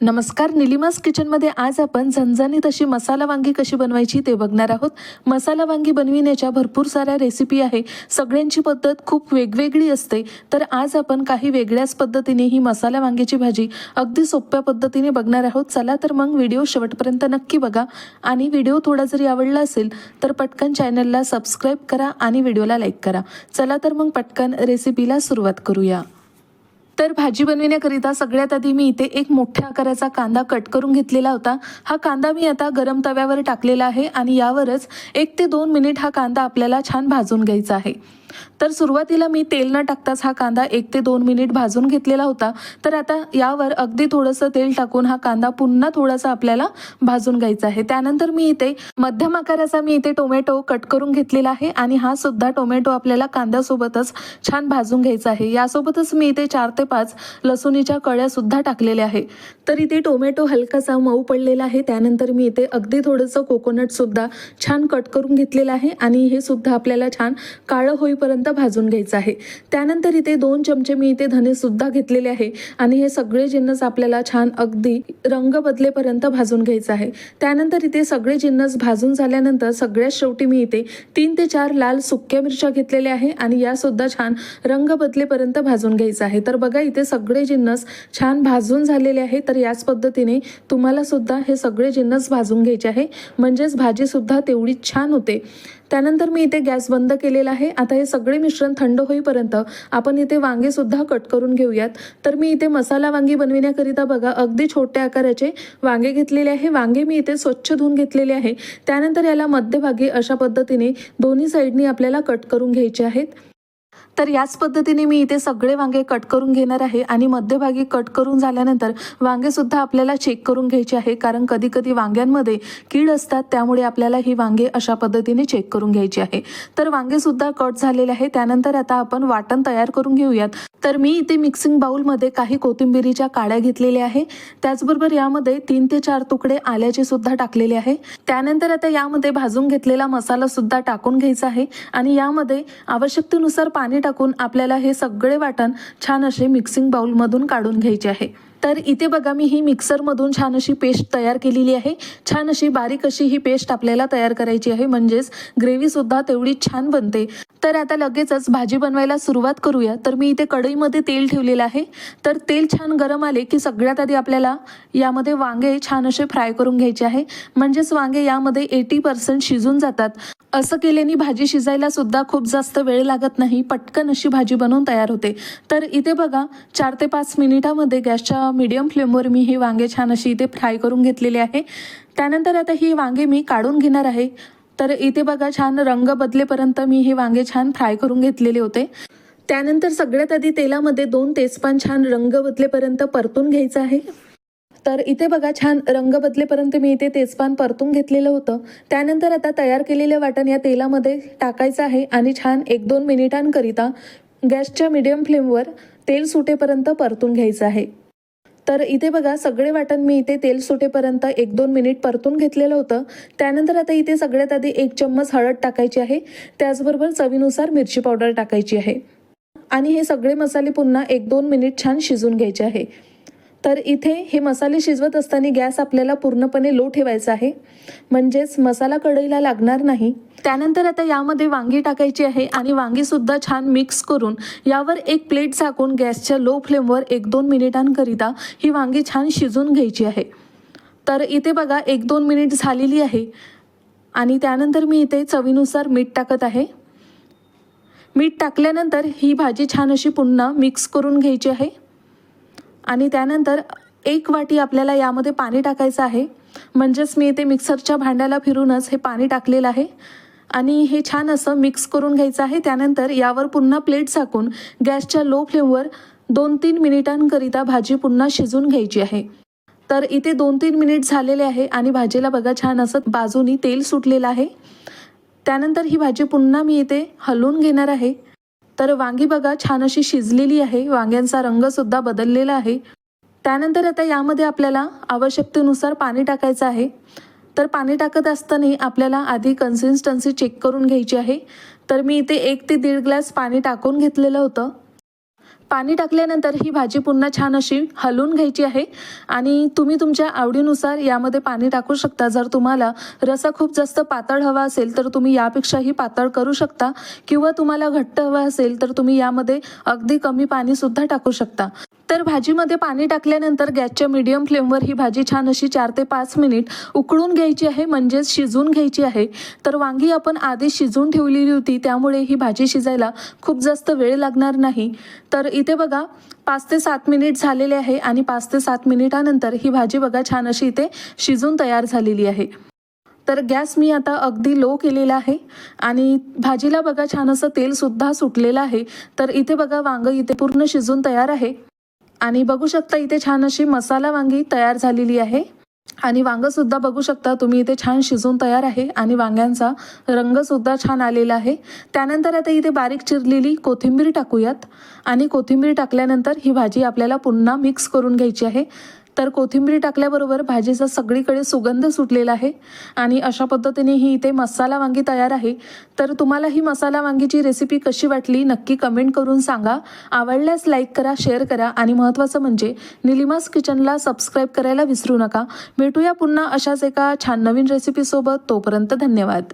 नमस्कार निलिमास किचनमध्ये आज आपण झणझणीत अशी मसाला वांगी कशी बनवायची ते बघणार आहोत. मसाला वांगी बनविण्याच्या भरपूर साऱ्या रेसिपी आहे. सगळ्यांची पद्धत खूप वेगवेगळी असते. तर आज आपण काही वेगळ्याच पद्धतीने ही मसाला वांग्याची भाजी अगदी सोप्या पद्धतीने बघणार आहोत. चला तर मग व्हिडिओ शेवटपर्यंत नक्की बघा. आणि व्हिडिओ थोडा जरी आवडला असेल तर पटकन चॅनलला सबस्क्राईब करा आणि व्हिडिओला लाईक करा. चला तर मग पटकन रेसिपीला सुरुवात करूया. तर भाजी बनविण्याकरिता सगळ्यात आधी मी इथे एक मोठ्या आकाराचा कांदा कट करून घेतलेला होता. हा कांदा मी आता गरम तव्यावर टाकलेला आहे आणि यावरच एक ते दोन मिनिट हा कांदा आपल्याला छान भाजून घ्यायचा आहे. तर सुरुवातीला मी तेल न टाकताच हा कांदा एक ते दोन मिनिट भाजून घेतलेला होता. तर आता यावर अगदी थोडंसं तेल टाकून हा कांदा पुन्हा थोडासा आपल्याला भाजून घ्यायचा आहे. त्यानंतर मी इथे मध्यम आकाराचा मी इथे टोमॅटो कट करून घेतलेला आहे आणि हा सुद्धा टोमॅटो आपल्याला कांद्यासोबतच छान भाजून घ्यायचा आहे. यासोबतच मी इथे चार ते पाच लसूणीच्या कळ्या सुद्धा टाकलेल्या आहे. तर इथे टोमॅटो हलकासा मऊ पडलेला आहे. त्यानंतर मी इथे अगदी थोडंसं कोकोनट सुद्धा छान कट करून घेतलेलं आहे आणि हे सुद्धा आपल्याला छान काळं होईपर्यंत भाजून घ्यायचं आहे. त्यानंतर इथे दोन चमचे मी इथे धने सुद्धा घेतलेले आहे. आणि हे सगळे जिन्नस आपल्याला छान अगदी रंग बदलेपर्यंत भाजून घ्यायचं आहे. त्यानंतर इथे सगळे जिन्नस भाजून झाल्यानंतर सगळ्यात शेवटी मी इथे तीन ते चार लाल सुक्या मिरच्या घेतलेल्या आहे. आणि या सुद्धा छान रंग बदलेपर्यंत भाजून घ्यायचं आहे. तर बघा इथे सगळे जिन्नस छान भाजून झालेले आहे. तर याच पद्धतीने तुम्हाला सुद्धा हे सगळे जिन्नस भाजून घ्यायचे आहे. म्हणजेच भाजी सुद्धा तेवढीच छान होते. त्यानंतर मी इथे गॅस बंद केलेला आहे. आता हे सगळे मिश्रण थंड होईपर्यंत आपण इथे वांगे सुद्धा कट करून घेऊयात. तर मी इथे मसाला वांगी बनविण्याकरिता बघा अगदी छोट्या आकाराचे वांगे घेतलेले आहे. वांगे मी इथे स्वच्छ धुवून घेतलेले आहे. त्यानंतर याला मध्यभागी अशा पद्धतीने दोन्ही साईडनी आपल्याला कट करून घ्यायचे आहेत. तर याच पद्धतीने मी इथे सगळे वांगे कट करून घेणार आहे आणि मध्यभागी कट करून झाल्यानंतर वांगे सुद्धा आपल्याला चेक करून घ्यायचे आहे. कारण कधी कधी वांग्यांमध्ये कीड असतात त्यामुळे आपल्याला ही वांगे अशा पद्धतीने चेक करून घ्यायची आहे. तर वांगे सुद्धा कट झालेले आहे. त्यानंतर आता आपण वाटण तयार करून घेऊयात. तर मी इथे मिक्सिंग बाउलमध्ये काही कोथिंबिरीच्या काड्या घेतलेल्या आहे. त्याचबरोबर यामध्ये तीन ते चार तुकडे आल्याचे सुद्धा टाकलेले आहे. त्यानंतर आता यामध्ये भाजून घेतलेला मसाला सुद्धा टाकून घ्यायचा आहे. आणि यामध्ये आवश्यकतेनुसार पाणी पाणी टाकून आपल्याला हे सगळे वाटण छान असे मिक्सिंग बाउलमधून काढून घ्यायचे आहे. तर इथे बघा मी ही मिक्सरमधून छान अशी पेस्ट तयार केलेली आहे. छान अशी बारीक अशी ही पेस्ट आपल्याला तयार करायची आहे. म्हणजेच ग्रेव्हीसुद्धा तेवढी छान बनते. तर आता लगेचच भाजी बनवायला सुरुवात करूया. तर मी इथे कढईमध्ये तेल ठेवलेलं आहे. तर तेल छान गरम आले की सगळ्यात आधी आपल्याला यामध्ये वांगे छान असे फ्राय करून घ्यायचे आहे. म्हणजेच वांगे यामध्ये एटी पर्सेंट शिजून जातात. असं केल्याने भाजी शिजायला सुद्धा खूप जास्त वेळ लागत नाही. पटकन अशी भाजी बनवून तयार होते. तर इथे बघा चार ते पाच मिनिटामध्ये गॅसच्या मीडियम फ्लेमवर मी ही वांगे छान अशी इथे फ्राय करून घेतलेली आहे. त्यानंतर आता ही वांगे मी काढून घेणार आहे. तर इथे बघा छान रंग बदलेपर्यंत मी हे वांगे छान फ्राय करून घेतलेले होते. त्यानंतर सगळ्यात आधी तेलामध्ये दोन तेजपान छान रंग बदलेपर्यंत परतून घ्यायचं आहे. तर इथे बघा छान रंग बदलेपर्यंत मी इथे तेजपान परतून घेतलेलं होतं. त्यानंतर आता तयार केलेलं वाटण या तेलामध्ये टाकायचं आहे आणि छान एक दोन मिनिटांकरिता गॅसच्या मिडियम फ्लेमवर तेल सुटेपर्यंत परतून घ्यायचं आहे. तर इथे बघा सगळे वाटण मी इथे तेल सुटेपर्यंत एक दोन मिनिट परतून घेतलेलं होतं. त्यानंतर आता इथे सगळ्यात आधी एक चम्मच हळद टाकायची आहे. त्याचबरोबर चवीनुसार मिरची पावडर टाकायची आहे. आणि हे सगळे मसाले पुन्हा एक दोन मिनिट छान शिजून घ्यायचे आहे. तर इथे हे मसाले शिजवत असताना गॅस आपल्याला पूर्णपणे लो ठेवायचा आहे. म्हणजेच मसाला कढईला लागणार नाही. त्यानंतर आता यामध्ये वांगी टाकायची आहे आणि वांगीसुद्धा छान मिक्स करून यावर एक प्लेट झाकून गॅसच्या लो फ्लेमवर एक दोन मिनिटांकरिता ही वांगी छान शिजून घ्यायची आहे. तर इथे बघा एक दोन मिनिट झालेली आहे. आणि त्यानंतर मी इथे चवीनुसार मीठ टाकत आहे. मीठ टाकल्यानंतर ही भाजी छान अशी पुन्हा मिक्स करून घ्यायची आहे. आणि त्यानंतर एक वाटी आपल्याला यामध्ये पाणी टाकायचं आहे. म्हणजेच मी इथे मिक्सरच्या भांड्याला फिरूनच हे पाणी टाकलेलं आहे. आणि हे छान असं मिक्स करून घ्यायचं आहे. त्यानंतर यावर पुन्हा प्लेट झाकून गॅसच्या लो फ्लेमवर दोन तीन मिनिटांकरिता भाजी पुन्हा शिजून घ्यायची आहे. तर इथे दोन तीन मिनिट झालेले आहे आणि भाजीला बघा छान असं बाजूनी तेल सुटलेलं आहे. त्यानंतर ही भाजी पुन्हा मी इथे हलवून घेणार आहे. तर वांगी बघा छान अशी शिजलेली आहे. वांग्यांचा रंगसुद्धा बदललेला आहे. त्यानंतर आता यामध्ये आपल्याला आवश्यकतेनुसार पाणी टाकायचं आहे. तर पाणी टाकत असताना आपल्याला आधी कन्सिस्टन्सी चेक करून घ्यायची आहे. तर मी इथे एक ते दीड ग्लास पाणी टाकून घेतलेलं होतं. पाणी टाकल्यानंतर ही भाजी पुन्हा छान अशी हलवून घ्यायची आहे. आणि तुम्ही तुमच्या आवडीनुसार यामध्ये पाणी टाकू शकता. जर तुम्हाला रसा खूप जास्त पातळ हवा असेल तर तुम्ही यापेक्षाही पातळ करू शकता. किंवा तुम्हाला घट्ट हवा असेल तर तुम्ही यामध्ये अगदी कमी पाणीसुद्धा टाकू शकता. तर भाजीमध्ये पाणी टाकल्यानंतर गॅसच्या मीडियम फ्लेमवर ही भाजी छान अशी चार ते पाच मिनिट उकळून घ्यायची आहे म्हणजेच शिजवून घ्यायची आहे. तर वांगी आपण आधी शिजवून ठेवलेली होती त्यामुळे ही भाजी शिजायला खूप जास्त वेळ लागणार नाही. तर इथे बघा पाच ते सात मिनिट झालेले आहे आणि पाच ते सात मिनिटानंतर ही भाजी बघा छान अशी इथे शिजून तयार झालेली आहे. तर गॅस मी आता अगदी लो केलेला आहे आणि भाजीला बघा छान असं तेलसुद्धा सुटलेलं आहे. तर इथे बघा वांगं इथे पूर्ण शिजून तयार आहे. आणि बघू शकता इथे छान अशी मसाला वांगी तयार झालेली आहे. आणि वांगंसुद्धा बघू शकता तुम्ही इथे छान शिजून तयार आहे आणि वांग्यांचा रंगसुद्धा छान आलेला आहे. त्यानंतर आता इथे बारीक चिरलेली कोथिंबीर टाकूयात. आणि कोथिंबीर टाकल्यानंतर ही भाजी आपल्याला पुन्हा मिक्स करून घ्यायची आहे. तर कोथिंबीर टाकल्याबरोबर भाजीचा सगळीकडे सुगंध सुटलेला आहे आणि अशा पद्धतीने ही इथे मसाला वांगी तयार आहे. तर तुम्हाला ही मसाला वांगीची रेसिपी कशी वाटली नक्की कमेंट करून सांगा. आवडल्यास लाईक करा शेअर करा आणि महत्त्वाचं म्हणजे निलिमास किचनला सबस्क्राईब करायला विसरू नका. भेटूया पुन्हा अशाच एका छान नवीन रेसिपीसोबत तोपर्यंत धन्यवाद.